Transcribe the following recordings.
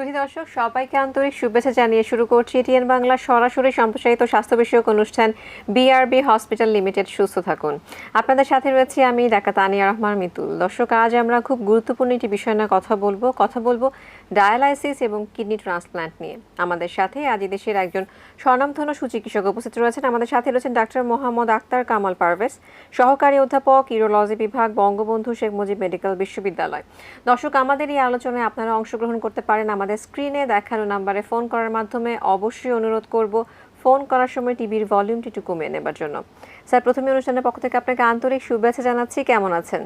সুধী দর্শক, সবাইকে আন্তরিক শুভেচ্ছা জানিয়ে শুরু করছি এটিএন বাংলা সরাসরি সম্প্রসারিত স্বাস্থ্য বিষয়ক অনুষ্ঠান বিআরবি হসপিটাল লিমিটেড সুস্থ থাকুন। আপনাদের সাথে রয়েছে আমি ডাকা তানিয়া রহমান মিতুল। দর্শক, আজ আমরা খুব গুরুত্বপূর্ণ একটি বিষয় নিয়ে কথা বলব। কথা বলব ডায়ালাইসিস এবং কিডনি ট্রান্সপ্ল্যান্ট নিয়ে। আমাদের সাথে আজ দেশের একজন স্বনামধন্য সুচিকিৎসক উপস্থিত রয়েছেন। আমাদের সাথে রয়েছেন ডাক্তার মোহাম্মদ আক্তার কামাল পারভেজ, সহকারী অধ্যাপক, ইউরোলজি বিভাগ, বঙ্গবন্ধু শেখ মুজিব মেডিকেল বিশ্ববিদ্যালয়। দর্শক, আমাদের এই আলোচনায় আপনারা অংশগ্রহণ করতে পারেন আমাদের স্ক্রিনে দেখানো নাম্বারে ফোন করার মাধ্যমে। অবশ্যই অনুরোধ করব ফোন করার সময় টিভির ভলিউমটি একটু কমিয়ে নেবার জন্য। স্যার, প্রথমে অনুষ্ঠানের পক্ষ থেকে আপনাকে আন্তরিক শুভেচ্ছা জানাচ্ছি। কেমন আছেন?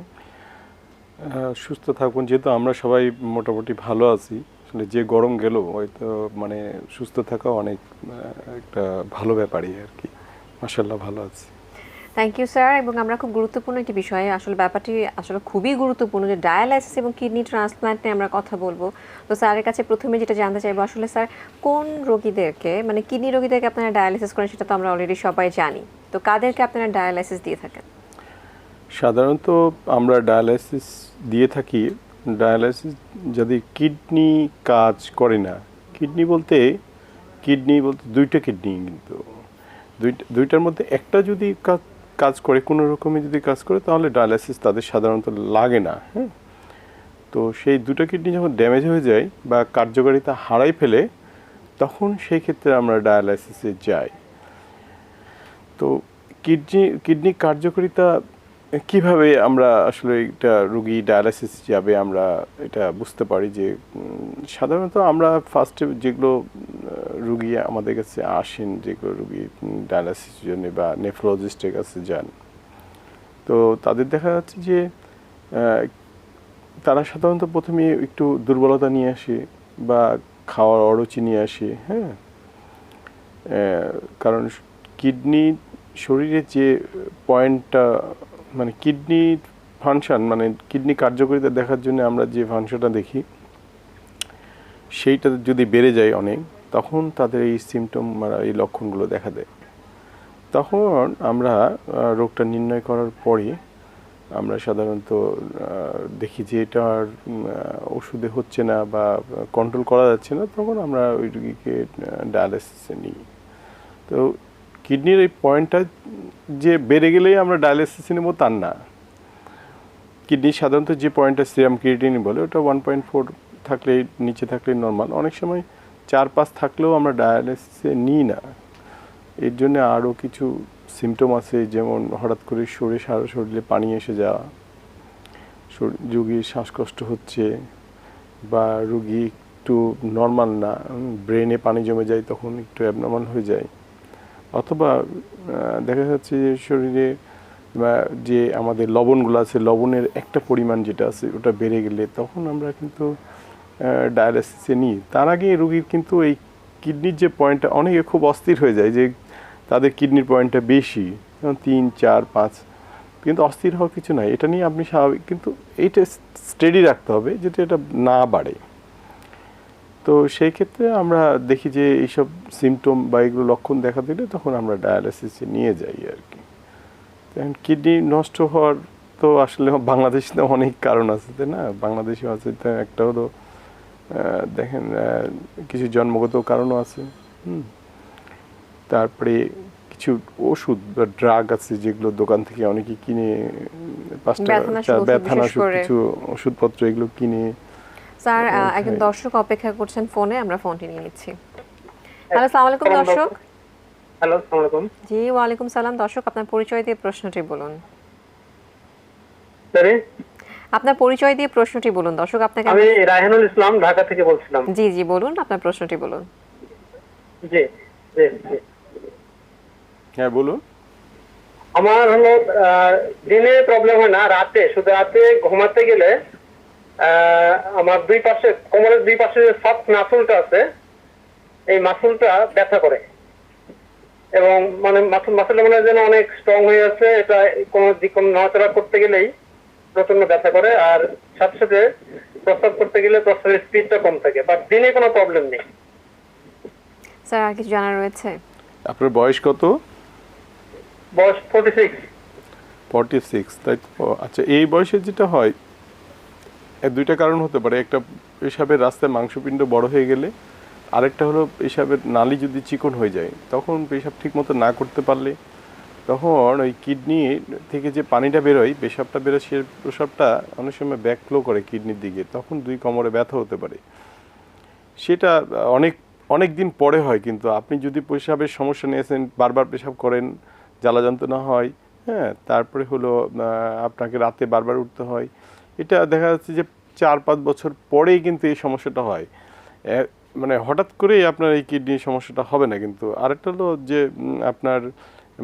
সুস্থ থাকুন। যেহেতু আমরা সবাই মোটামুটি ভালো আছি, আসলে যে গরম গেল, হয়তো মানে সুস্থ থাকা অনেক একটা ভালো ব্যাপারই আর কি। মাসাল্লাহ ভালো আছি। থ্যাংক ইউ স্যার এবং আমরা খুব গুরুত্বপূর্ণ একটি বিষয়ে, আসলে ব্যাপারটি আসলে খুবই গুরুত্বপূর্ণ যে ডায়ালাইসিস এবং কিডনি ট্রান্সপ্ল্যান্ট নিয়ে আমরা কথা বলব। তো স্যারের কাছে প্রথমে যেটা জানতে চাইব, আসলে স্যার, কোন রোগীদেরকে মানে কিডনি রোগীদেরকে আপনারা ডায়ালাইসিস করেন, সেটা তো আমরা অলরেডি সবাই জানি। তো কাদেরকে আপনারা ডায়ালাইসিস দিয়ে থাকেন? সাধারণত আমরা ডায়ালাইসিস দিয়ে থাকি। ডায়ালাইসিস যদি কিডনি কাজ করে না, কিডনি বলতে কিডনি বলতে দুইটা কিডনি কিন্তু। দুইটা, দুইটার মধ্যে একটা যদি কাজ- কাজ করে, কোনো রকমে যদি কাজ করে, তাহলে ডায়ালাইসিস তাদের সাধারণত লাগে না হ্যাঁ? তো সেই দুটো কিডনি যখন ড্যামেজ হয়ে যায় বা কার্যকারিতা হারাই ফেলে, তখন সেই ক্ষেত্রে আমরা ডায়ালাইসিসে যাই। তো কিডনি কিডনি কার্যকারিতা কীভাবে আমরা আসলে এটা রুগী ডায়ালাইসিস যাবে আমরা এটা বুঝতে পারি যে সাধারণত আমরা ফার্স্টে যেগুলো রুগী আমাদের কাছে আসেন, যেগুলো রুগী ডায়ালাইসিসের জন্য বা নেফ্রোলজিস্টের কাছে যান, তো তাদের দেখা যাচ্ছে যে তারা সাধারণত প্রথমে একটু দুর্বলতা নিয়ে আসে বা খাওয়ার অরুচি নিয়ে আসে হ্যাঁ? কারণ কিডনি শরীরের যে পয়েন্টটা মানে কিডনি ফাংশন মানে কিডনি কার্যকারিতা দেখার জন্য আমরা যে ফাংশনটা দেখি, সেইটা যদি বেড়ে যায় অনেক, তখন তাদের এই সিমটম মানে এই লক্ষণগুলো দেখা দেয়। তখন আমরা রোগটা নির্ণয় করার পরে আমরা সাধারণত দেখি যে এটা আর ওষুধে হচ্ছে না বা কন্ট্রোল করা যাচ্ছে না, তখন আমরা ওই রুগীকে ডায়ালিসিসে নিই। তো কিডনির এই পয়েন্টটা যে বেড়ে গেলেই আমরা ডায়ালিসিস নেব, তার না। কিডনি সাধারণত যে পয়েন্টটা সিরাম ক্রিয়েটিন বলে, ওটা ওয়ান পয়েন্ট ফোর থাকলে নিচে থাকলে নর্মাল অনেক সময় চার পাঁচ থাকলেও আমরা ডায়ালিসিসে নিই না। এর জন্য আরও কিছু সিমটম আছে, যেমন হঠাৎ করে শরীরে সারা শরীরে পানি এসে যাওয়া রুগীর শ্বাসকষ্ট হচ্ছে, বা রুগী একটু নর্মাল না ব্রেনে পানি জমে যায়, তখন একটু অ্যাবনর্মাল হয়ে যায়। অথবা দেখা যাচ্ছে যে শরীরে যে আমাদের লবণগুলো আছে, লবণের একটা পরিমাণ যেটা আছে, ওটা বেড়ে গেলে তখন আমরা কিন্তু ডায়ালিসিসে নিই। তার আগে রুগীর কিন্তু এই কিডনির যে পয়েন্টটা অনেকে খুব অস্থির হয়ে যায় যে তাদের কিডনির পয়েন্টটা বেশি, যেমন তিন, চার, পাঁচ, কিন্তু অস্থির হওয়ার কিছু নাই। এটা নিয়ে আপনি স্বাভাবিক, কিন্তু এইটা স্টেডি রাখতে হবে যাতে এটা না বাড়ে। তো সেই ক্ষেত্রে আমরা দেখি যে এইসব সিমটম বা এগুলো লক্ষণ দেখা দিলে তখন আমরা ডায়ালিসিসে নিয়ে যাই আর কি। এখন কিডনি নষ্ট হওয়ার তো আসলে বাংলাদেশে অনেক কারণ আছে তাই না? বাংলাদেশে আছে তো একটা হলো দেখেন কিছু জন্মগত কারণও আছে হুম? তারপরে কিছু ওষুধ বা ড্রাগ আছে যেগুলো দোকান থেকে অনেকে কিনে পাঁচটা ব্যথানাশক। কিছু ওষুধপত্র এগুলো কিনে স্যার একজন দর্শক অপেক্ষা করছেন ফোনে আমরা ফোনটি নিয়ে নিচ্ছি। হ্যালো সালাম আলাইকুম দর্শক। হ্যালো আসসালামু আলাইকুম। জি ওয়ালাইকুম সালাম দর্শক আপনার পরিচয় দিয়ে প্রশ্নটি বলুন। আপনার পরিচয় দিয়ে প্রশ্নটি বলুন দর্শক আপনাকে আমি রায়হানুল ইসলাম ঢাকা থেকে বলছিলাম। জি জি বলুন আপনার প্রশ্নটি বলুন। জি। হ্যাঁ বলুন। আমার হলো দিনে প্রবলেম হয় না রাতে শুধু রাতে ঘুমাতে গেলে আমার দুই পাশে কোমরের দুই পাশে যে সফট মাসুলটা আছে এই মাসুলটা ব্যথা করে। এবং মানে মাসুল মাসুলটা মনে যেন অনেক স্ট্রং হয়ে আছে এটা কোনো দিক নড়াচড়া করতে গেলেই প্রচণ্ড ব্যথা করে আর সাথে সাথে প্রস্রাব করতে গেলে প্রস্রাবের স্পিডটা কম থাকে বাট দিনে কোনো প্রবলেম নেই। স্যার আর কিছু জানার রয়েছে? আপনার বয়স কত? বয়স ফোর্টি সিক্স ফর্টি সিক্স তাই আচ্ছা এই বয়সে যেটা হয় এর দুইটা কারণ হতে পারে। একটা পেশাবের রাস্তায় মাংসপিণ্ড বড় হয়ে গেলে, আরেকটা হলো পেশাবের নালি যদি চিকন হয়ে যায়, তখন পেশাব ঠিক মতো না করতে পারলে, তখন ওই কিডনি থেকে যে পানিটা বেরোয়, পেশাবটা বেরোয়, সে প্রসাবটা অনেক সময় ব্যাকফ্লো করে কিডনির দিকে, তখন দুই কোমরে ব্যথা হতে পারে। সেটা অনেক অনেক দিন পরে হয় কিন্তু আপনি যদি পেশাবের সমস্যা নিয়েছেন, বারবার পেশাব করেন জ্বালা যন্ত্রণা হয় হ্যাঁ তারপরে হলো আপনাকে রাতে বারবার উঠতে হয় এটা দেখা যাচ্ছে যে চার পাঁচ বছর পরেই কিন্তু এই সমস্যাটা হয়। মানে হঠাৎ করেই আপনার এই কিডনির সমস্যাটা হবে না কিন্তু। আরেকটা হলো যে আপনার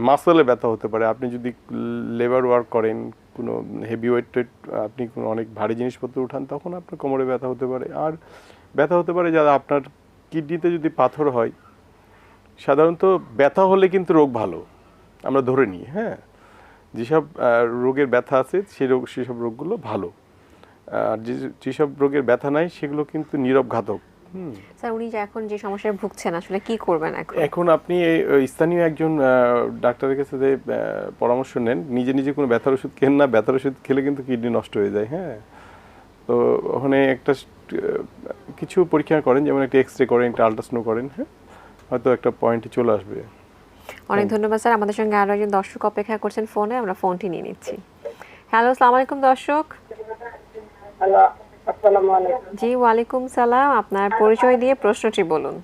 মাসলে ব্যথা হতে পারে। আপনি যদি লেবার ওয়ার্ক করেন, কোনো হেভি ওয়েট আপনি কোনো অনেক ভারী জিনিসপত্র উঠান, তখন আপনার কোমরে ব্যথা হতে পারে। আর ব্যথা হতে পারে যারা আপনার কিডনিতে যদি পাথর হয়, সাধারণত ব্যথা হলে কিন্তু রোগ ভালো। আমরা ধরে নিই হ্যাঁ? যেসব রোগের ব্যথা আছে, সেই রোগ, সেসব রোগগুলো ভালো। আর যে যেসব রোগের ব্যথা নাই সেগুলো কিন্তু নীরব ঘাতক। হুম। স্যার উনি যে এখন যে সমস্যায় ভুগছেন আসলে কি করবেন এখন? এখন আপনি স্থানীয় একজন ডাক্তারের কাছে যে পরামর্শ নেন নিজে নিজে কোনো ব্যথার ওষুধ খেন না ব্যথার ওষুধ খেলে কিন্তু কিডনি নষ্ট হয়ে যায় হ্যাঁ। তো ওখানে একটা কিছু পরীক্ষা করেন যেমন একটা এক্স রে করেন একটা আলট্রাসাউন্ড করেন হ্যাঁ। হয়তো একটা পয়েন্টে চলে আসবে। অনেক ধন্যবাদ স্যার। আমাদের সঙ্গে আরও একজন দর্শক অপেক্ষা করছেন ফোনে আমরা ফোনটি নিয়ে নিচ্ছি। হ্যালো আসসালামু আলাইকুম দর্শক। জি ওয়ালাইকুম সালাম। আপনার পরিচয় দিয়ে প্রশ্নটি বলুন।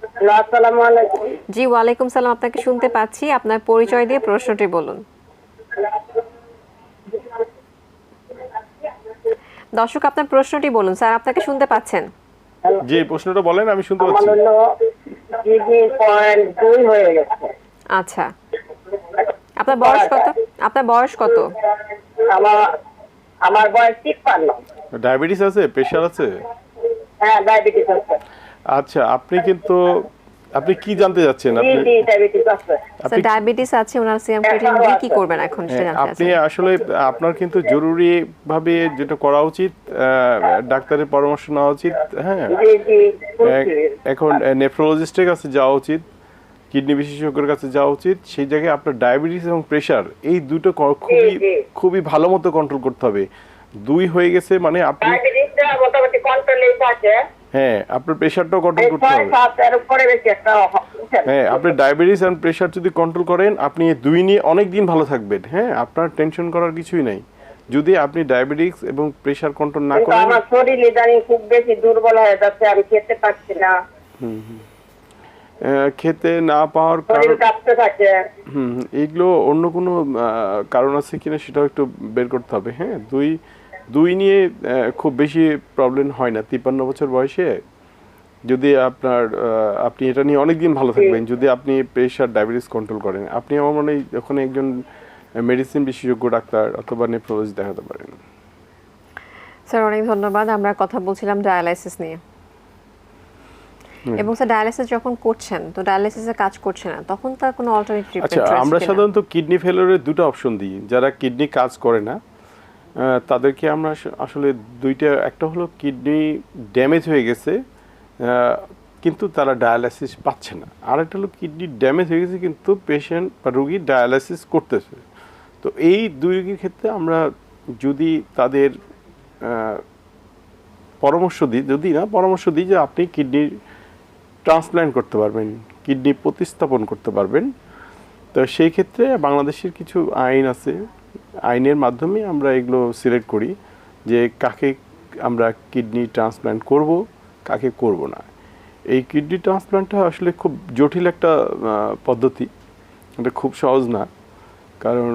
জি ওয়ালাইকুম সালাম আপনাকে শুনতে পাচ্ছি। আপনার পরিচয় দিয়ে প্রশ্নটি বলুন। দর্শক আপনার প্রশ্নটি বলুন। স্যার আপনাকে শুনতে পাচ্ছেন? যে প্রশ্নটা বলেন আমি শুনতে পাচ্ছি। হয়ে আচ্ছা। আপনার বয়স কত? আপনার বয়স কত? আমার আমার বয়স তিপ্পান্ন। ডায়াবেটিস আছে? প্রেশার আছে? হ্যাঁ ডায়াবেটিস আছে। আচ্ছা আপনি কিন্তু আপনি কি জানতে যাচ্ছেন আপনি জি ডায়াবেটিস আছে। স্যার ডায়াবেটিস আছে ওনার সিএম ক্রিয়েটিন দিয়ে কি করবেন এখন সেটা হ্যাঁ, জানতে আপনি আসলে আপনার কিন্তু জরুরি ভাবে যেটা করা উচিত আহ, ডাক্তারের পরামর্শ নেওয়া উচিত হ্যাঁ। জি জি এক- এখন নেফ্রোলজিস্টের কাছে যাওয়া উচিত। কিডনি বিশেষজ্ঞের কাছে যাওয়া উচিত। সেই জায়গায় আপনার ডায়াবেটিস এবং প্রেশার এই দুটো খুবই খুবই ভালো মতো কন্ট্রোল করতে হবে। দুই হয়ে গেছে মানে আপনি মোটামুটি কন্ট্রোলে আছে হ্যাঁ আপনার প্রেশারটাও কন্ট্রোল করতে হবে। হ্যাঁ আপনি ডায়াবেটিস এন্ড প্রেশার যদি কন্ট্রোল করেন আপনি দুই নিয়ে অনেক দিন ভালো থাকবেন। হ্যাঁ আপনার টেনশন করার কিছুই নাই। যদি আপনি ডায়াবেটিস এবং প্রেশার কন্ট্রোল না করেন আমার শরীর ইদানিং খুব বেশি দুর্বল হয়ে যাচ্ছে আমি খেতে পারছি না। আহ, খেতে না পাওয়ার কারণ হুম হুম, এইগুলো অন্য কোনো কারণ আছে কিনা সেটাও একটু বের করতে হবে হ্যাঁ? দুই দুই নিয়ে খুব বেশি প্রবলেম হয় না। তিপ্পান্ন বছর বয়সে যদি আপনার আহ, আপনি এটা নিয়ে অনেক দিন ভালো থাকবেন যদি আপনি প্রেশার ডায়াবেটিস কন্ট্রোল করেন আপনি আমার মনে হয় ওখানে একজন মেডিসিন বিশেষজ্ঞ ডাক্তার অথবা নেফ্রোলজি দেখাতে পারেন। স্যার অনেক ধন্যবাদ। আমরা কথা বলছিলাম ডায়ালাইসিস নিয়ে। এবং স্যার ডায়ালাইসিস যখন করছেন তো ডায়ালাইসিসে কাজ করছে না তখন তার কোনো অল্টারনেটিভ আচ্ছা আমরা সাধারণত কিডনি ফেলিওরের দুটো অপশন দিই। যারা কিডনি কাজ করে না তাদেরকে আমরা আসলে দুইটা একটা হলো কিডনি ড্যামেজ হয়ে গেছে কিন্তু তারা ডায়ালাইসিস পাচ্ছে না। আর একটা হলো কিডনি ড্যামেজ হয়ে গেছে কিন্তু পেশেন্ট বা রোগী ডায়ালাইসিস করতেছে। তো এই দুই রোগীর ক্ষেত্রে আমরা যদি তাদের পরামর্শ দিই যদি না পরামর্শ দিই যে আপনি কিডনি ট্রান্সপ্ল্যান্ট করতে পারবেন, কিডনি প্রতিস্থাপন করতে পারবেন। তো সেই ক্ষেত্রে বাংলাদেশের কিছু আইন আছে। আইনের মাধ্যমে আমরা এগুলো সিলেক্ট করি যে কাকে আমরা কিডনি ট্রান্সপ্ল্যান্ট করব, কাকে করব না। এই কিডনি ট্রান্সপ্ল্যান্টটা আসলে খুব জটিল একটা পদ্ধতি। এটা খুব সহজ না। কারণ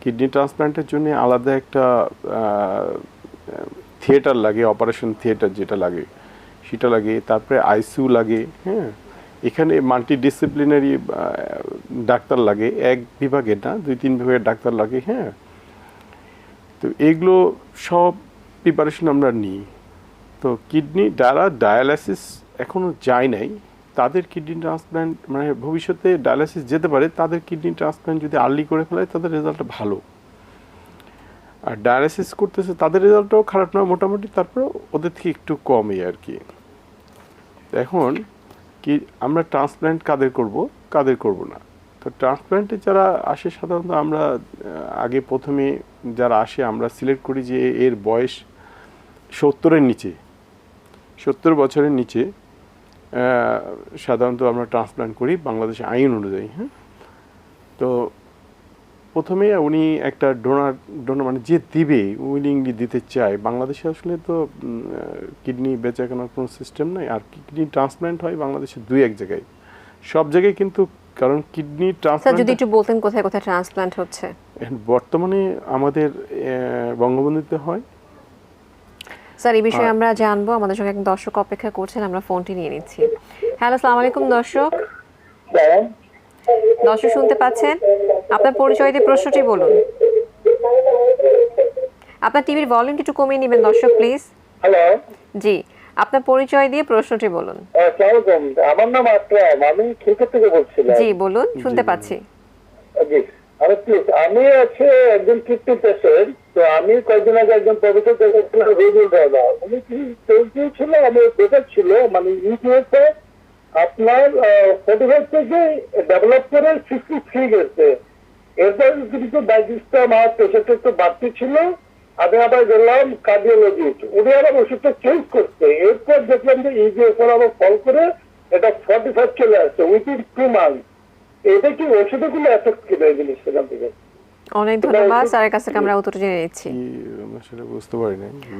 কিডনি ট্রান্সপ্ল্যান্টের জন্য আলাদা একটা থিয়েটার লাগে, অপারেশন থিয়েটার যেটা লাগে। সেটা লাগে, তারপরে আইসিইউ লাগে হ্যাঁ। এখানে মাল্টি ডিসিপ্লিনারি ডাক্তার লাগে, এক বিভাগের না, দুই তিন বিভাগের ডাক্তার লাগে হ্যাঁ। তো এগুলো সব প্রিপারেশন আমরা নিই। তো কিডনি যারা ডায়ালাইসিস এখনও যায় নাই, তাদের কিডনি ট্রান্সপ্ল্যান্ট মানে ভবিষ্যতে ডায়ালাইসিস যেতে পারে, তাদের কিডনি ট্রান্সপ্ল্যান্ট যদি আর্লি করে ফেলায়, তাদের রেজাল্টটা ভালো। আর ডায়ালাইসিস করতেছে, তাদের রেজাল্টটাও খারাপ না, মোটামুটি তারপরে ওদের থেকে একটু কমই আর কি। এখন কি আমরা ট্রান্সপ্ল্যান্ট কাদের করব? কাদের করব না? তো ট্রান্সপ্ল্যান্টে যারা আসে সাধারণত আমরা আগে প্রথমে যারা আসে আমরা সিলেক্ট করি যে এর বয়স সত্তরের নিচে। সত্তর বছরের নিচে সাধারণত আমরা ট্রান্সপ্লান্ট করি বাংলাদেশে আইন অনুযায়ী হ্যাঁ? তো প্রথমে উনি একটা ডোনার ডোনার মানে যে দিবে উইলিংলি দিতে চায়। বাংলাদেশে আসলে তো কিডনি বেচা কেনার কোনো সিস্টেম নাই। আর কিডনি ট্রান্সপ্লান্ট হয় বাংলাদেশে দুই এক জায়গায়। সব জায়গায় কিন্তু কারণ কিডনি স্যার যদি একটু বলতেন কোথায় কোথায় ট্রান্সপ্লান্ট হচ্ছে? বর্তমানে আমাদের বঙ্গবন্ধুতে হয়। স্যার এই বিষয়ে আমরা জানব। আমাদের সঙ্গে একজন দর্শক অপেক্ষা করছেন আমরা ফোনটি নিয়ে নিচ্ছি। হ্যালো আসসালামু আলাইকুম দর্শক। দর্শক শুনতে পাচ্ছেন? আপনার পরিচয় দিয়ে প্রশ্নটি বলুন। আপনার টিভির ভলিউম একটু কমিয়ে নেবেন দর্শক প্লিজ হ্যালো জি আপনার পরিচয় দিয়ে প্রশ্নটি বলুন। আমার নাম আকরাম আমি খিলকত থেকে বলছিলাম। জি বলুন শুনতে পাচ্ছি। জি আরে প্লিজ আমি আছে একজন কিডনি পেশেন্ট তো আমি কয়েকদিন আগে একজন প্রফেসর দেখেছিলাম রবিউল দাদা। উনি কি ছিল? আমি ছিল মানে ইউটিউবে আপনার ফোর্টি ফাইভ থেকে ডেভেলপ করে সিক্সটি থ্রি গেছে। এরপর কিন্তু ডায়াবেটিসটা আমার পেশেন্ট একটু বাড়তি ছিল। আমি আবার গেলাম কার্ডিওলজিস্ট উনি আবার ওষুধটা চেঞ্জ করছে। এরপর দেখলাম যে ইজিএসআর আবার ফল করে এটা ফর্টি ফাইভ চলে আসছে উইথিন টু মান্থ এটা কি ওষুধে কোনো এফেক্ট কিনা এই জিনিস সেখান থেকে অনেক ধন্যবাদ স্যারের কাছ থেকে আমরা উত্তর জেনে নিচ্ছি। সেটা বুঝতে পারি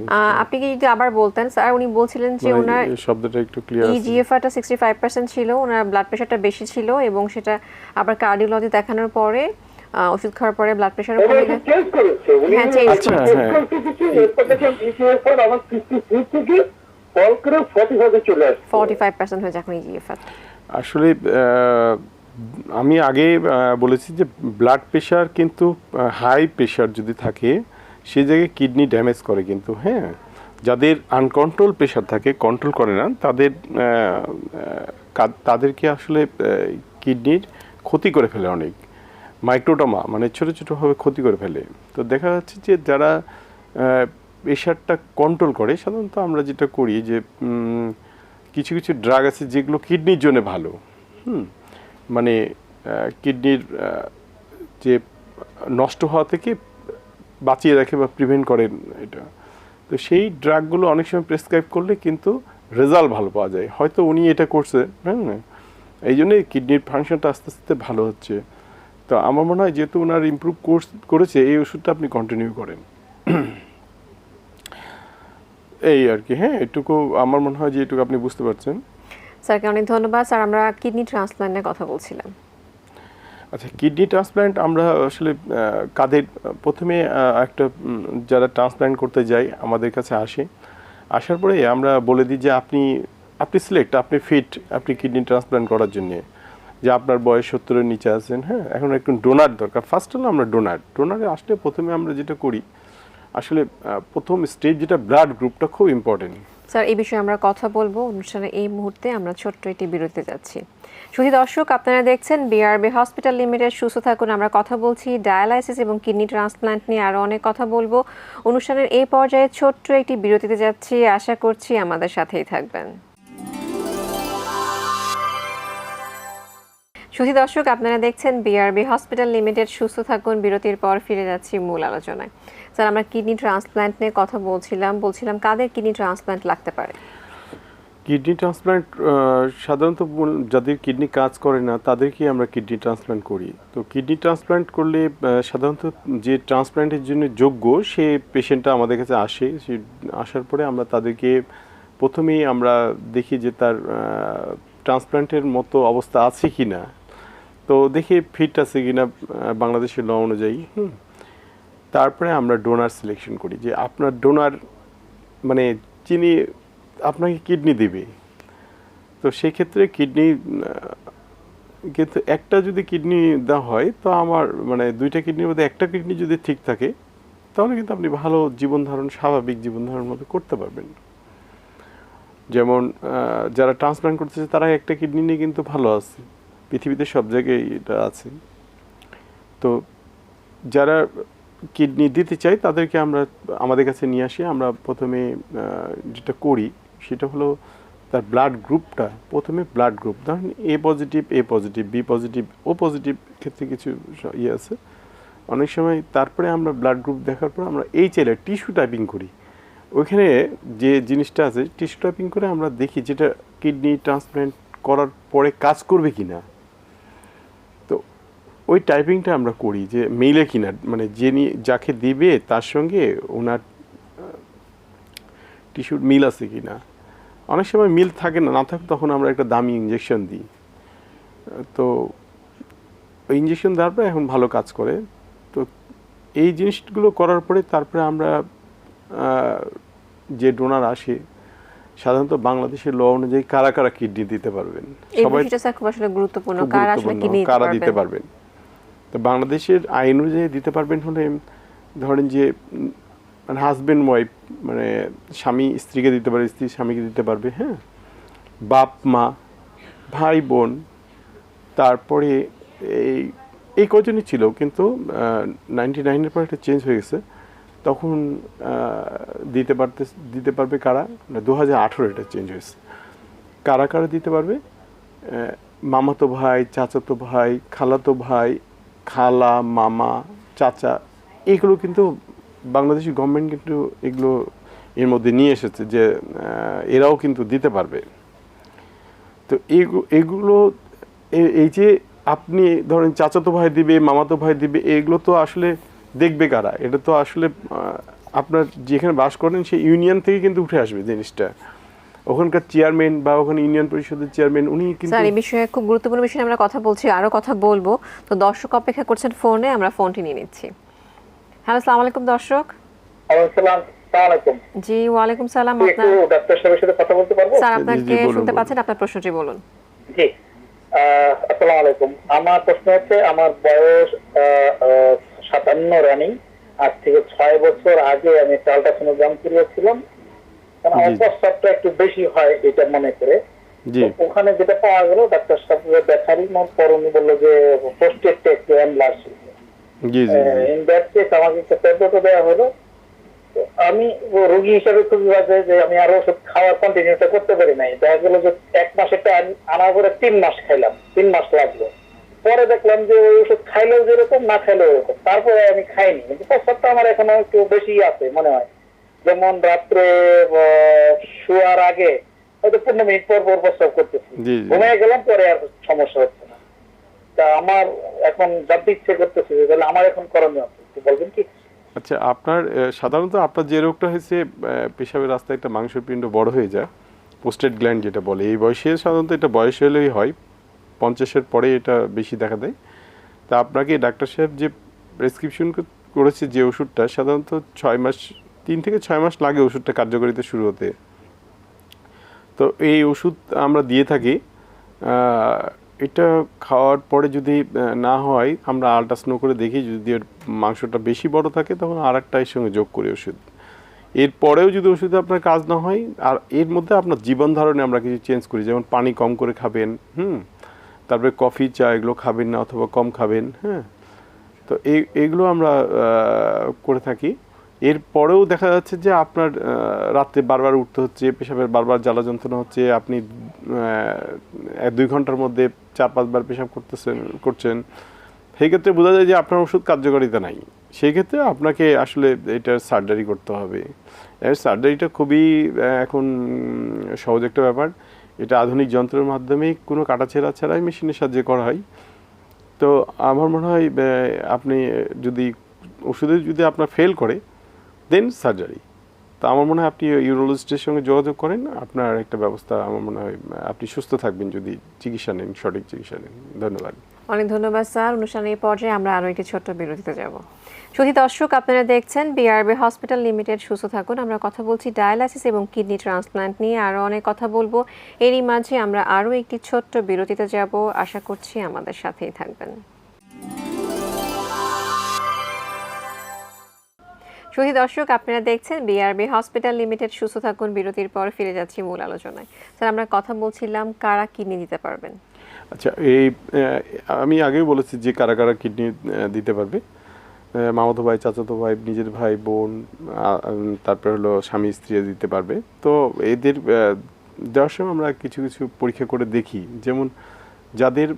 আহ, আপনি কি যদি আবার বলতেন স্যার উনি বলছিলেন যে মানে ওনার শব্দটা একটু ক্লিয়ার আছে। ইজিএফআরটা ফাইভ পার্সেন্ট ছিল ওনার ব্লাড প্রেশারটা বেশি ছিল এবং সেটা আবার কার্ডিওলজি দেখানোর পরে আহ, ওষুধ খাওয়ার পরে ব্লাড প্রেশারও এবং কমে গেছে। চেঞ্জ করেছে উনি হ্যাঁ, আচ্ছা, চেঞ্জ হ্যাঁ। থেকে ফল করে ফর্টি ফাইভে চলে আসছে। ফর্টি ফাইভ পার্সেন্ট হয়ে যায় এখন ইজিএফআর আসলে আহ, আমি আগে বলেছি যে ব্লাড প্রেশার কিন্তু হাই প্রেশার যদি থাকে সেই জায়গায় কিডনি ড্যামেজ করে কিন্তু হ্যাঁ? যাদের আনকন্ট্রোল প্রেশার থাকে কন্ট্রোল করে না, তাদের তাদেরকে আসলে কিডনির ক্ষতি করে ফেলে অনেক। মাইক্রোটোমা মানে ছোটো ছোটোভাবে ক্ষতি করে ফেলে। তো দেখা যাচ্ছে যে যারা প্রেশারটা কন্ট্রোল করে, সাধারণত আমরা যেটা করি যে কিছু কিছু ড্রাগ আছে যেগুলো কিডনির জন্য ভালো, হুম? মানে কিডনির যে নষ্ট হওয়া থেকে বাঁচিয়ে রাখে বা প্রিভেন্ট করেন এটা। তো সেই ড্রাগগুলো অনেক সময় প্রেসক্রাইব করলে কিন্তু রেজাল্ট ভালো পাওয়া যায়। হয়তো উনি এটা করছে হ্যাঁ? এই জন্যই কিডনির ফাংশনটা আস্তে আস্তে ভালো হচ্ছে। তো আমার মনে হয় যেহেতু ওনার ইমপ্রুভ কোর্স করেছে, এই ওষুধটা আপনি কন্টিনিউ করেন। এই আর কি হ্যাঁ? এটুকু আমার মনে হয় যে এটুকু আপনি বুঝতে পারছেন। স্যারকে অনেক ধন্যবাদ। স্যার, আমরা কিডনি ট্রান্সপ্লান্টের কথা বলছিলাম। আচ্ছা কিডনি ট্রান্সপ্ল্যান্ট আমরা আসলে কাদের, প্রথমে একটা যারা ট্রান্সপ্ল্যান্ট করতে যায়, আমাদের কাছে আসে। আসার পরে আমরা বলে দিই যে আপনি আপনি সিলেক্ট আপনি ফিট আপনি কিডনি ট্রান্সপ্ল্যান্ট করার জন্য। যে আপনার বয়স সত্তরের নিচে আছেন হ্যাঁ এখন একটু ডোনার দরকার। ফার্স্ট হলো আমরা ডোনার ডোনারে আসলে প্রথমে আমরা যেটা করি, আসলে প্রথম স্টেজ যেটা ব্লাড গ্রুপটা খুব ইম্পর্টেন্ট স্যার, এই বিষয়ে আমরা কথা বলব। অনুষ্ঠানে এই মুহূর্তে আমরা ছোট্ট একটি বিরতিতে যাচ্ছি। শুধু দর্শক, আপনারা দেখছেন বিআরবি হসপিটাল লিমিটেড সুস্থ থাকুন, আমরা কথা বলছি ডায়ালাইসিস এবং কিডনি ট্রান্সপ্লান্ট নিয়ে আরও অনেক কথা বলব। অনুষ্ঠানের এই পর্যায়ে ছোট্ট একটি বিরতিতে যাচ্ছি। আশা করছি আমাদের সাথেই থাকবেন। সুধী দর্শক, আপনারা দেখছেন বিআরবি হসপিটাল লিমিটেড সুস্থ থাকুন, বিরতির পর ফিরে যাচ্ছি মূল আলোচনায়। স্যার, আমরা কিডনি ট্রান্সপ্ল্যান্ট নিয়ে কথা বলছিলাম। বলছিলাম কাদের কিডনি ট্রান্সপ্লান্ট লাগতে পারে? কিডনি ট্রান্সপ্ল্যান্ট সাধারণত যাদের কিডনি কাজ করে না তাদেরকে আমরা কিডনি ট্রান্সপ্ল্যান্ট করি। তো কিডনি ট্রান্সপ্ল্যান্ট করলে সাধারণত যে ট্রান্সপ্ল্যান্টের জন্য যোগ্য, সে পেশেন্টটা আমাদের কাছে আসে। সে আসার পরে আমরা তাদেরকে প্রথমেই আমরা দেখি যে তার ট্রান্সপ্ল্যান্টের মতো অবস্থা আছে কি না তো দেখি ফিট আছে কি না বাংলাদেশের ল অনুযায়ী, হুম। তারপরে আমরা ডোনার সিলেকশন করি যে আপনার ডোনার মানে যিনি আপনাকে কিডনি দিবে, তো সেক্ষেত্রে কিডনি কিন্তু একটা যদি কিডনি দেওয়া হয়, তো আমার মানে দুইটা কিডনির মধ্যে একটা কিডনি যদি ঠিক থাকে, তাহলে কিন্তু আপনি ভালো জীবন ধারণ, স্বাভাবিক জীবন ধারণ মতো করতে পারবেন। যেমন যারা ট্রান্সপ্লান্ট করতেছে তারা একটা কিডনি নিয়ে কিন্তু ভালো আছে। পৃথিবীতে সব জায়গায় এটা আছে। তো যারা কিডনি দিতে চাই তাদেরকে আমরা, আমাদের কাছে নিয়ে আসি। আমরা প্রথমে যেটা করি, সেটা হলো তার ব্লাড গ্রুপটা প্রথমে ব্লাড গ্রুপ ধরেন A positive A positive B positive O positive ক্ষেত্রে কিছু ইয়ে আছে। অনেক সময় তারপরে আমরা ব্লাড গ্রুপ দেখার পর আমরা এই চাইলে টিস্যু টাইপিং করি। ওইখানে যে জিনিসটা আছে টিস্যু টাইপিং করে আমরা দেখি যেটা কিডনি ট্রান্সপ্লান্ট করার পরে কাজ করবে কি না ওই টাইপিংটা আমরা করি যে মেইলে কিনা মানে যিনি যাকে দিবে তার সঙ্গে ওনার টিস্যুর মিল আছে কি না অনেক সময় মিল থাকে না না থাকে তখন আমরা একটা দামি ইঞ্জেকশন দিই। তো ওই ইঞ্জেকশন দেওয়ার পরে এখন ভালো কাজ করে। তো এই জিনিসগুলো করার পরে তারপরে আমরা যে ডোনার আসে সাধারণত বাংলাদেশের ল অনুযায়ী কারা কারা কিডনি দিতে পারবেন? সবাই খুব আসলে গুরুত্বপূর্ণ। কারা আসলে গুরুত্বপূর্ণ, কারা দিতে পারবেন। তো বাংলাদেশের আইন অনুযায়ী দিতে পারবেন হলে, ধরেন যে মানে হাজবেন্ড ওয়াইফ মানে স্বামী, স্ত্রীকে দিতে পারে, স্ত্রী স্বামীকে দিতে পারবে হ্যাঁ? বাপ, মা, ভাই, বোন, তারপরে এই এই কজনই ছিল, কিন্তু নাইনটি নাইনের পর একটা চেঞ্জ হয়ে গেছে। তখন দিতে পারতে, দিতে পারবে কারা? দু হাজার আঠেরো এটা চেঞ্জ হয়েছে। কারা কারা দিতে পারবে? মামাতো ভাই, চাচাতো ভাই, খালাতো ভাই খালা, মামা, চাচা এগুলো কিন্তু বাংলাদেশি গভর্নমেন্ট কিন্তু এগুলো এর মধ্যে নিয়ে এসেছে যে এরাও কিন্তু দিতে পারবে। তো এগু- এগুলো এই যে আপনি ধরেন চাচাতো ভাই দিবে মামাতো ভাই দিবে, এগুলো তো আসলে দেখবে কারা? এটা তো আসলে আপনার যেখানে বাস করেন সেই ইউনিয়ন থেকে কিন্তু উঠে আসবে জিনিসটা। ওখানকার চেয়ারম্যান বা ওখানে ইউনিয়ন পরিষদের চেয়ারম্যান উনি কিন্তু স্যার এই বিষয়ে খুব গুরুত্বপূর্ণ বিষয়ে আমরা কথা বলছি আরও কথা বলব। তো দর্শক অপেক্ষা করছেন ফোনে আমরা ফোনটি নিয়ে নিচ্ছি। হ্যালো আসসালামু আলাইকুম দর্শক। আসসালাম আলাইকুম জি ওয়ালাইকুম সালাম আপনার ডাক্তার সাহেবের সাথে কথা বলতে পারব? স্যার আপনাকে শুনতে পাচ্ছেন? আপনার প্রশ্নটি বলুন। জি আসসালামু আলাইকুম। আমার প্রশ্ন হচ্ছে আমার বয়স আহ, আহ, সাতান্ন রানিং আজ থেকে ছয় বছর আগে আমি একটা আলট্রাসোনোগ্রাম করিয়েছিলাম। কারণ আমার প্রস্তাবটা একটু বেশি হয় এটা মনে করে। ওখানে যেটা পাওয়া গেল ডাক্তার সাহেব দেখারই মন পর বলল যে পোস্টেড টেস্ট এনলার্জ জি জি জি। ইন দ্যাট কেস আমাকে একটা ট্যাবলেটও দেওয়া হলো। আমি রোগী হিসাবে খুব বাজে যে আমি আরও ওষুধ খাওয়ার কন্টিনিউটা করতে পারি নাই। দেখা গেল যে এক মাসেরটা আন- আনার পরে তিন মাস খাইলাম তিন মাস লাগল। পরে দেখলাম যে ওই ওষুধ খাইলেও যেরকম না খাইলেও এরকম তারপরে আমি খাইনি। কিন্তু প্রস্তাবটা আমার এখনও একটু বেশি আছে মনে হয়। যেমন রাত্রে শোয়ার আগে হয়তো পনেরো মিনিট পর পর প্রস্তাব করতেছি। ঘুমিয়ে গেলাম পরে আর সমস্যা হচ্ছে না তা আমার এখন জানতে ইচ্ছে করতেছে তাহলে আমার এখন করণীয়? একটু বলবেন কি আচ্ছা আপনার সাধারণত আপনার যে রোগটা হয়েছে পেশাবের রাস্তায় একটা মাংসপিণ্ড বড় হয়ে যায় পোস্টেড গ্ল্যান্ড যেটা বলে এই বয়সে সাধারণত এটা বয়স হলেই হয় পঞ্চাশের পরে এটা বেশি দেখা দেয় তা আপনাকে ডাক্তার সাহেব যে প্রেসক্রিপশন করেছে যে ওষুধটা সাধারণত ছয় মাস তিন থেকে ছয় মাস লাগে ওষুধটা কার্যকারিতা শুরু হতে। তো এই ওষুধ আমরা দিয়ে থাকি। এটা খাওয়ার পরে যদি না হয়, আমরা আল্ট্রাসাউন্ড করে দেখি, যদি এর মাংসটা বেশি বড় থাকে, তখন আর একটা এর সঙ্গে যোগ করি ওষুধ। এরপরেও যদি ওষুধে আপনার কাজ না হয়, আর এর মধ্যে আপনার জীবন ধারণে আমরা কিছু চেঞ্জ করি, যেমন পানি কম করে খাবেন, হুম? তারপরে কফি চা এগুলো খাবেন না, অথবা কম খাবেন হ্যাঁ? তো এই এগুলো আমরা করে থাকি। এরপরেও দেখা যাচ্ছে যে আপনার রাত্রে বারবার উঠতে হচ্ছে, পেশাবের বারবার জ্বালা যন্ত্রণা হচ্ছে, আপনি এক দুই ঘণ্টার মধ্যে চার পাঁচবার পেশাব করতেছেন, করছেন। সেই ক্ষেত্রে বোঝা যায় যে আপনার ওষুধ কার্যকারিতা নাই। সেই ক্ষেত্রে আপনাকে আসলে এটার সার্জারি করতে হবে। এর সার্জারিটা খুবই এখন সহজ একটা ব্যাপার। এটা আধুনিক যন্ত্রের মাধ্যমেই কোনো কাটাছেঁড়া ছাড়াই মেশিনের সাহায্যে করা হয়। তো আমার মনে হয় আপনি যদি, ওষুধে যদি আপনার ফেল করে দেন সার্জারি তো আমার মনে হয় আপনি ইউরোলজিস্টের সঙ্গে যোগাযোগ করেন, আপনার একটা ব্যবস্থা আমার মনে হয়, আপনি সুস্থ থাকবেন যদি চিকিৎসা নেন, সঠিক চিকিৎসা নেন। ধন্যবাদ। অনেক ধন্যবাদ, স্যার। অনুষ্ঠানের এই পর্যায়ে আমরা আরও একটি ছোট্ট বিরতিতে যাব। শুধু দর্শক, আপনারা দেখছেন বিআরবি হসপিটাল লিমিটেড সুস্থ থাকুন। আমরা কথা বলছি ডায়ালাইসিস এবং কিডনি ট্রান্সপ্লান্ট নিয়ে। আরও অনেক কথা বলব। এরই মাঝে আমরা আরও একটি ছোট্ট বিরতিতে যাব। আশা করছি আমাদের সাথেই থাকবেন। শুধু দর্শক, আপনারা দেখছেন বিআরবি হসপিটাল লিমিটেড সুস্থ থাকুন, বিরতির পর ফিরে যাচ্ছি মূল আলোচনায়। স্যার, আমরা কথা বলছিলাম, কারা কিডনি দিতে পারবেন? আচ্ছা এই আমি আগেই বলেছি যে কারা কারা কিডনি দিতে পারবে। মামাতো ভাই, চাচাতো ভাই, নিজের ভাই, বোন তারপরে হলো স্বামী স্ত্রী দিতে পারবে। তো এদের দেওয়ার সময় আমরা কিছু কিছু পরীক্ষা করে দেখি। যেমন যাদের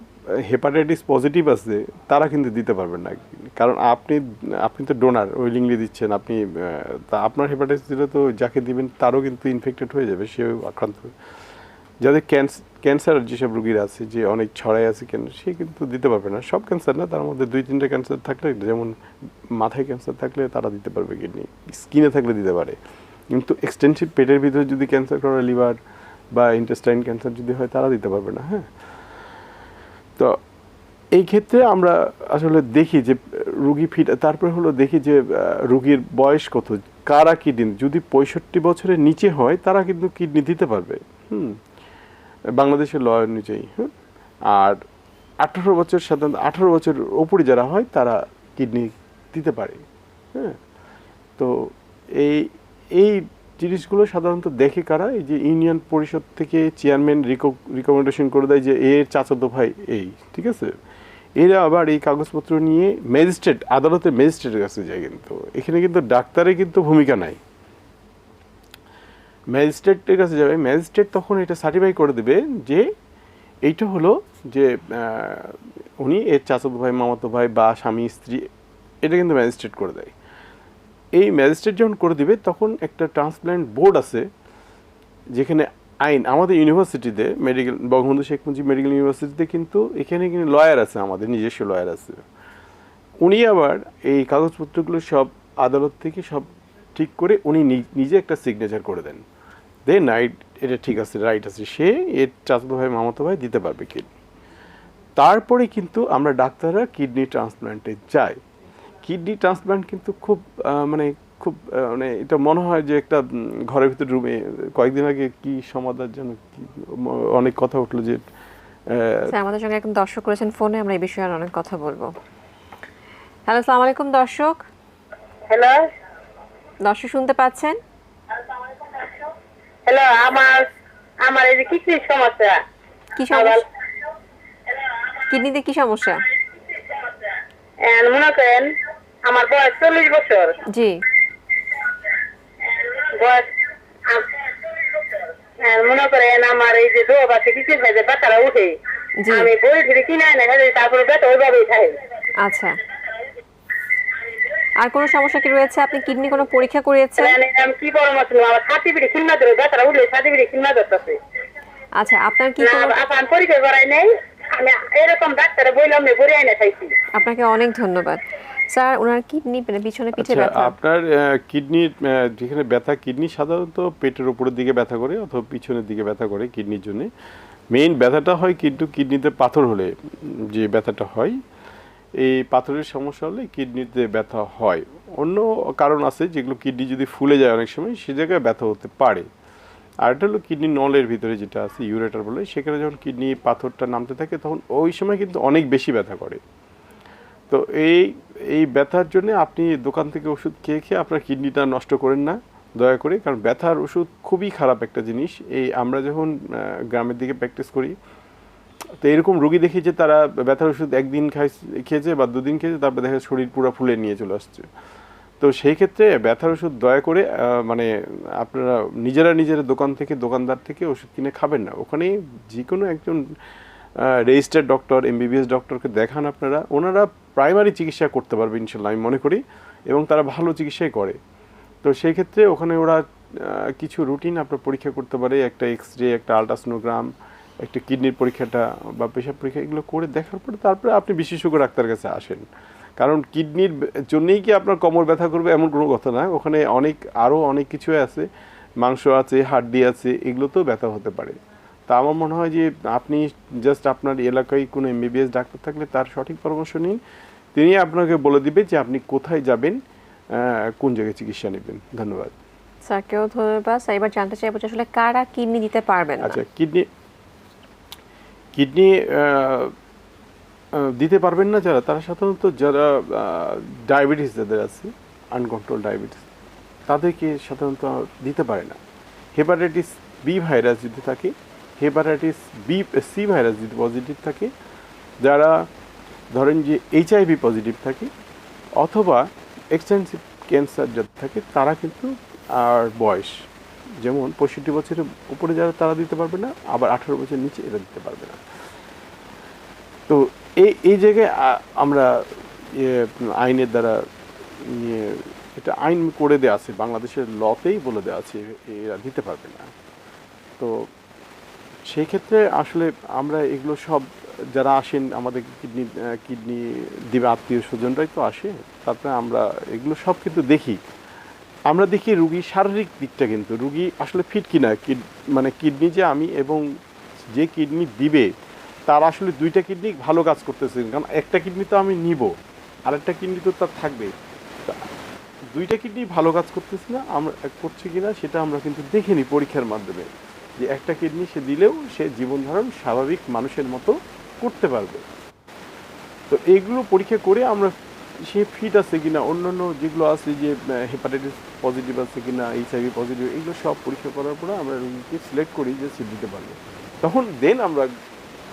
হেপাটাইটিস পজিটিভ আছে, তারা কিন্তু দিতে পারবেন না। কারণ আপনি আপনি তো ডোনার উইলিংলি দিচ্ছেন, আপনি তা আপনার হেপাটাইটিস দিলে তো যাকে দিবেন, তারও কিন্তু ইনফেক্টেড হয়ে যাবে, সেও আক্রান্ত। যাদের ক্যান্সার যেসব রুগীরা আছে, যে অনেক ছড়াই আছে, কেন, সে কিন্তু দিতে পারবে না। সব ক্যান্সার না, তার মধ্যে দুই, তিনটা ক্যান্সার থাকলে, যেমন মাথায় ক্যান্সার থাকলে, তারা দিতে পারবে কিডনি স্কিনে থাকলে দিতে পারে। কিন্তু এক্সটেন্সিভ পেটের ভিতরে যদি ক্যান্সার করে লিভার বা ইন্টেস্টাইন ক্যান্সার যদি হয়, তারা দিতে পারবে না হ্যাঁ? তো এই ক্ষেত্রে আমরা আসলে দেখি যে, রুগী ফিট, তারপরে হলো দেখি যে রুগীর বয়স কত, কারা কিডনি, যদি পঁয়ষট্টি বছরের নিচে হয়, তারা কিন্তু কিডনি দিতে পারবে। হুম, বাংলাদেশের ল অনুযায়ী, হুম, আর আঠারো বছর সাধারণত আঠারো বছর ওপরে যারা হয়, তারা কিডনি দিতে পারে হ্যাঁ তো এই এই জিনিসগুলো সাধারণত দেখে কারা? এই যে ইউনিয়ন পরিষদ থেকে চেয়ারম্যান রিকমেন্ডেশন করে দেয় যে এর চাচাতো ভাই এই ঠিক আছে? এরা আবার এই কাগজপত্র নিয়ে ম্যাজিস্ট্রেট, আদালতের ম্যাজিস্ট্রেটের কাছে যায় কিন্তু। এখানে কিন্তু ডাক্তারের কিন্তু ভূমিকা নাই। ম্যাজিস্ট্রেটের কাছে যাবে। ম্যাজিস্ট্রেট তখন এটা সার্টিফাই করে দেবে যে, এইটা হলো যে উনি এর চাচাতো ভাই, মামাতো ভাই বা স্বামী, স্ত্রী, এটা কিন্তু ম্যাজিস্ট্রেট করে দেয়। এই ম্যাজিস্ট্রেট যখন করে দিবে, তখন একটা ট্রান্সপ্ল্যান্ট বোর্ড আছে, যেখানে আইন, আমাদের ইউনিভার্সিটিতে মেডিকেল বঙ্গবন্ধু শেখ মুজিব মেডিকেল ইউনিভার্সিটিতে কিন্তু এখানে কিন্তু লয়ার আছে আমাদের, নিজস্ব লয়ার আছে। উনি আবার এই কাগজপত্রগুলো সব আদালত থেকে সব ঠিক করে উনি নিজে একটা সিগনেচার করে দেন। দেন নাইট এটা ঠিক আছে রাইট আছে, সে এর চাচাতো ভাই, মামাতো ভাই দিতে পারবে কিডনি তারপরে কিন্তু আমরা ডাক্তাররা কিডনি ট্রান্সপ্লান্টে যাই। কিডনি ট্রান্সপ্লান্ট কিন্তু খুব মানে খুব মানে এটা মনে হয় যে একটা ঘরের ভিতর রুমে কয়েকদিন আগে কি সমাধান যেন অনেক কথা উঠল যে আমাদের সঙ্গে একজন দর্শক করেছেন ফোনে আমরা এই বিষয়ে আর অনেক কথা বলব। হ্যালো আসসালামু আলাইকুম দর্শক। হ্যালো। দর্শক শুনতে পাচ্ছেন? হ্যালো আমার আমার এই যে কিডনির সমস্যা। কি সমস্যা? কিডনিতে কি সমস্যা? মনে করেন আমার বয়স চল্লিশ বছর। জি। বয়স মনে করেন আমার এই যে বাসে কিছু হয় যে ব্যথাটা উঠে। আমি বই ধরে কিনে না তারপরে ব্যথা ওইভাবেই থাকে। আচ্ছা। আর কোনো সমস্যা কি রয়েছে? আপনি কিডনি কোনো পরীক্ষা করিয়েছেন? আমি কি পরামর্শ নেব? আমার ছাতি পিঠে খিলমা ধরে ব্যথাটা উঠলে ছাতি পিঠে খিলমা ধরতেছে। আচ্ছা আপনার কি কোনো আপনার পরীক্ষা করাই নেই। আমি এরকম ডাক্তারে বললাম না বলে আইনা খাইছি। আপনাকে অনেক ধন্যবাদ। স্যার ওনার কিডনি পিছনে পিঠে আচ্ছা ব্যথা। আপনার কিডনির যেখানে ব্যথা কিডনি সাধারণত পেটের উপরের দিকে ব্যথা করে অথবা পিছনের দিকে ব্যথা করে কিডনির জন্য। মেইন ব্যথাটা হয় কিন্তু কিডনিতে পাথর হলে যে ব্যথাটা হয় এই পাথরের সমস্যা হলে কিডনিতে ব্যথা হয়। অন্য কারণ আছে যেগুলো কিডনি যদি ফুলে যায় অনেক সময় সে জায়গায় ব্যথা হতে পারে। আর এটা হলো কিডনি নলের ভিতরে যেটা আছে ইউরেটার বলে সেখানে যখন কিডনি পাথরটা নামতে থাকে তখন ওই সময় কিন্তু অনেক বেশি ব্যথা করে। তো এই এই ব্যথার জন্য আপনি দোকান থেকে ওষুধ খেয়ে খেয়ে আপনার কিডনিটা নষ্ট করেন না, দয়া করে, কারণ ব্যথার ওষুধ খুবই খারাপ একটা জিনিস। এই আমরা যখন গ্রামের দিকে প্র্যাকটিস করি, তো এরকম রোগী দেখি যে তারা ব্যথার ওষুধ একদিন খাই, খেয়েছে বা দুদিন খেয়েছে, তারপরে দেখা শরীর পুরো ফুলে নিয়ে চলে আসছে। তো সেই ক্ষেত্রে ব্যথার ওষুধ দয়া করে মানে আপনারা নিজেরা নিজেরা দোকান থেকে, দোকানদার থেকে ওষুধ কিনে খাবেন না। ওখানে যে কোনো একজন রেজিস্টার্ড ডক্টর এমবিবিএস ডক্টরকে দেখান আপনারা। ওনারা প্রাইমারি চিকিৎসা করতে পারবে ইনশাল্লাহ, আমি মনে করি, এবং তারা ভালো চিকিৎসাই করে। তো সেই ক্ষেত্রে ওখানে ওরা কিছু রুটিন আপনার পরীক্ষা করতে পারে, একটা এক্স রে একটা আলট্রাসোনোগ্রাম একটা কিডনির পরীক্ষাটা বা পেশাব পরীক্ষা, এগুলো করে দেখার পরে তারপরে আপনি বিশেষজ্ঞ ডাক্তারের কাছে আসেন। কারণ কিডনির জন্যেই কি আপনার কোমর ব্যথা করবে এমন কোনো কথা না। ওখানে অনেক আরও অনেক কিছু আছে। মাংস আছে, হাড্ডি আছে, এগুলোতেও ব্যথা হতে পারে। তা আমার মনে হয় যে আপনি জাস্ট আপনার এলাকায় কোনো এমবিবিএস ডাক্তার থাকলে তার সঠিক পরামর্শ নিন। তিনি আপনাকে বলে দিবে যে আপনি কোথায় যাবেন কোন জায়গায় চিকিৎসা নেবেন। ধন্যবাদ। স্যারকেও ধন্যবাদ। স্যার এবার জানতে চাইব আসলে কারা কিডনি দিতে পারবেন আচ্ছা কিডনি কিডনি দিতে পারবেন না যারা তারা সাধারণত যারা ডায়াবেটিস যাদের আছে আনকন্ট্রোল ডায়াবেটিস তাদেরকে সাধারণত দিতে পারে না। হেপাটাইটিস বি ভাইরাস যদি থাকে হেপাটাইটিস বি সি ভাইরাস যদি পজিটিভ থাকে যারা ধরেন যে এইচআইভি পজিটিভ থাকে অথবা এক্সটেন্সিভ ক্যান্সার যাদের থাকে তারা কিন্তু আর বয়স যেমন পঁয়ষট্টি বছরের উপরে যারা তারা দিতে পারবে না আবার আঠারো বছর নিচে এরা দিতে পারবে না। তো এই এই জায়গায় আমরা ইয়ে, আইনের দ্বারা ইয়ে, এটা আইন করে দেওয়া আছে বাংলাদেশের লতেই বলে দেওয়া আছে এরা দিতে পারবে না। তো সেই ক্ষেত্রে আসলে আমরা এগুলো সব, যারা আসেন আমাদের কিডনি কিডনি দিবে আত্মীয় স্বজনরাই তো আসে, তারপরে আমরা এগুলো সব কিন্তু দেখি। আমরা দেখি রুগী শারীরিক দিকটা কিন্তু, রুগী আসলে ফিট কিনা মানে কিডনি যে আমি এবং যে কিডনি দিবে, তার আসলে দুইটা কিডনি ভালো কাজ করতেছে, কারণ একটা কিডনি তো আমি নিব, আরেকটা কিডনি তো তার থাকবে। দুইটা কিডনি ভালো কাজ করতেছে না, আমরা, করছে কিনা সেটা আমরা কিন্তু দেখে নিই পরীক্ষার মাধ্যমে। যে একটা কিডনি সে দিলেও সে জীবন ধারণ স্বাভাবিক মানুষের মতো করতে পারবে। তো এইগুলো পরীক্ষা করে আমরা সে ফিট আছে কিনা, অন্যান্য যেগুলো আছে যে হেপাটাইটিস পজিটিভ আছে কিনা এইচআইভি পজিটিভ এগুলো সব পরীক্ষা করার পরে আমরা রোগীকে সিলেক্ট করি যে সে দিতে পারবে। তখন দেন আমরা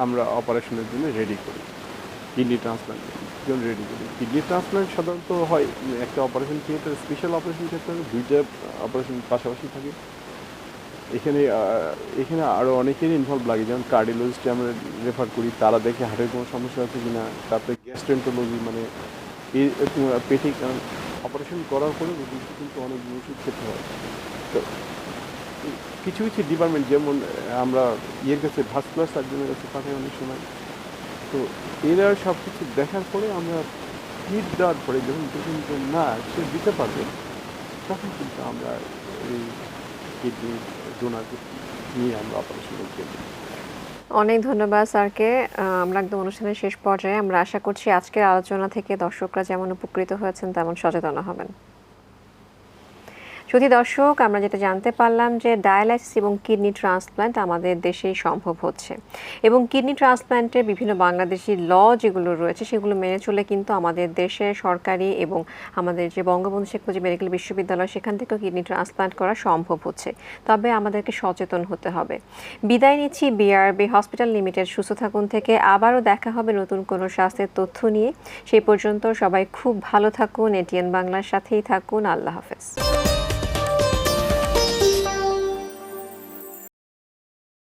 আমরা অপারেশনের জন্য রেডি করি। কিডনি ট্রান্সপ্লান্ট জন্য রেডি করি। কিডনি ট্রান্সপ্লান্ট সাধারণত হয়, একটা operation theatre special operation theatre দুইটা অপারেশন পাশাপাশি থাকে। এখানে এখানে আরও অনেকেরই ইনভলভ লাগে, যেমন কার্ডিওলজিস্টে আমরা রেফার করি, তারা দেখে হার্টের কোনো সমস্যা আছে কি না তারপরে গ্যাস্ট্রেন্টোলজি মানে পেটে অপারেশন করার পরে কিন্তু অনেক ওষুধ খেতে হয়। তো কিছু কিছু ডিপার্টমেন্ট যেমন আমরা ইয়ের কাছে ভাস্কুলার সার্জনের কাছে পাঠাই অনেক সময়। তো এরা সব কিছু দেখার পরে আমরা হিট দেওয়ার পরে যখন যে না, সে দিতে পারবে, তখন কিন্তু আমরা এই কিডনি নিয়ে আমরা অপারেশন অনেক ধন্যবাদ স্যারকে। আমরা একদম অনুষ্ঠানের শেষ পর্যায়ে আমরা আশা করছি আজকের আলোচনা থেকে দর্শকরা যেমন উপকৃত হয়েছেন তেমন সচেতন হবেন। যদি দর্শক, আমরা যেটা জানতে পারলাম যে ডায়ালাইসিস এবং কিডনি ট্রান্সপ্ল্যান্ট আমাদের দেশেই সম্ভব হচ্ছে এবং কিডনি ট্রান্সপ্ল্যান্টের বিভিন্ন বাংলাদেশি ল যেগুলো রয়েছে, সেগুলো মেনে চলে কিন্তু আমাদের দেশে সরকারি এবং আমাদের যে বঙ্গবন্ধু শেখ মুজিব মেডিকেল বিশ্ববিদ্যালয়, সেখান থেকেও কিডনি ট্রান্সপ্ল্যান্ট করা সম্ভব হচ্ছে। তবে আমাদেরকে সচেতন হতে হবে। বিদায় নিচ্ছি বিআরবি হসপিটাল লিমিটেড সুস্থ থাকুন থেকে। আবারও দেখা হবে নতুন কোনো স্বাস্থ্যের তথ্য নিয়ে। সেই পর্যন্ত সবাই খুব ভালো থাকুন এটিএন বাংলার সাথেই থাকুন। আল্লাহ হাফেজ।